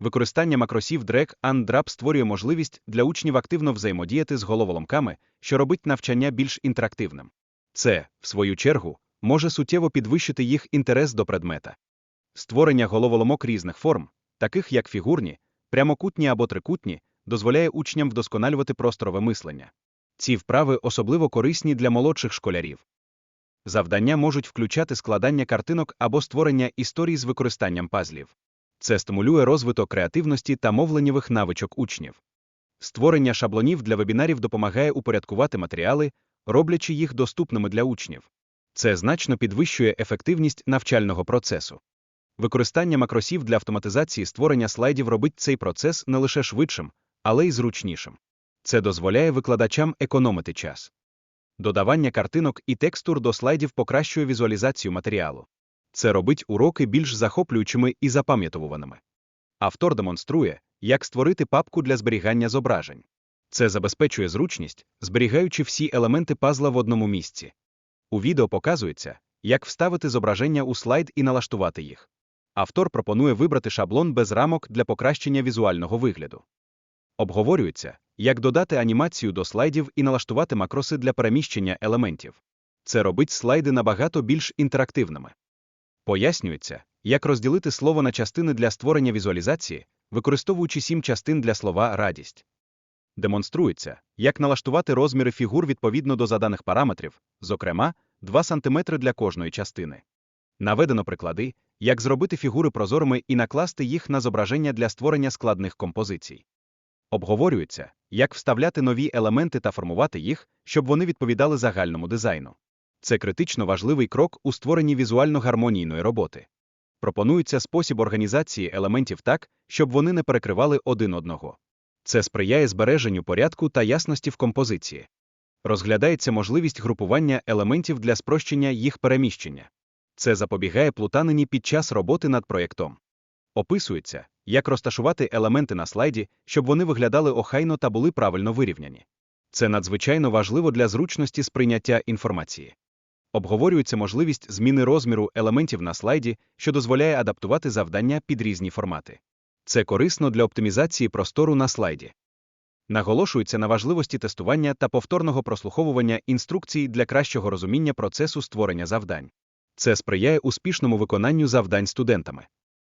Використання макросів drag and drop створює можливість для учнів активно взаємодіяти з головоломками, що робить навчання більш інтерактивним. Це, в свою чергу, може суттєво підвищити їх інтерес до предмета. Створення головоломок різних форм, таких як фігурні, прямокутні або трикутні, дозволяє учням вдосконалювати просторове мислення. Ці вправи особливо корисні для молодших школярів. Завдання можуть включати складання картинок або створення історій з використанням пазлів. Це стимулює розвиток креативності та мовленнєвих навичок учнів. Створення шаблонів для вебінарів допомагає упорядкувати матеріали, роблячи їх доступними для учнів. Це значно підвищує ефективність навчального процесу. Використання макросів для автоматизації створення слайдів робить цей процес не лише швидшим, але й зручнішим. Це дозволяє викладачам економити час. Додавання картинок і текстур до слайдів покращує візуалізацію матеріалу. Це робить уроки більш захоплюючими і запам'ятовуваними. Автор демонструє, як створити папку для зберігання зображень. Це забезпечує зручність, зберігаючи всі елементи пазла в одному місці. У відео показується, як вставити зображення у слайд і налаштувати їх. Автор пропонує вибрати шаблон без рамок для покращення візуального вигляду. Обговорюється, як додати анімацію до слайдів і налаштувати макроси для переміщення елементів. Це робить слайди набагато більш інтерактивними. Пояснюється, як розділити слово на частини для створення візуалізації, використовуючи сім частин для слова радість. Демонструється, як налаштувати розміри фігур відповідно до заданих параметрів, зокрема, 2 см для кожної частини. Наведено приклади, як зробити фігури прозорими і накласти їх на зображення для створення складних композицій. Обговорюється, як вставляти нові елементи та формувати їх, щоб вони відповідали загальному дизайну. Це критично важливий крок у створенні візуально гармонійної роботи. Пропонується спосіб організації елементів так, щоб вони не перекривали один одного. Це сприяє збереженню порядку та ясності в композиції. Розглядається можливість групування елементів для спрощення їх переміщення. Це запобігає плутанині під час роботи над проєктом. Описується, як розташувати елементи на слайді, щоб вони виглядали охайно та були правильно вирівняні. Це надзвичайно важливо для зручності сприйняття інформації. Обговорюється можливість зміни розміру елементів на слайді, що дозволяє адаптувати завдання під різні формати. Це корисно для оптимізації простору на слайді. Наголошується на важливості тестування та повторного прослуховування інструкцій для кращого розуміння процесу створення завдань. Це сприяє успішному виконанню завдань студентами.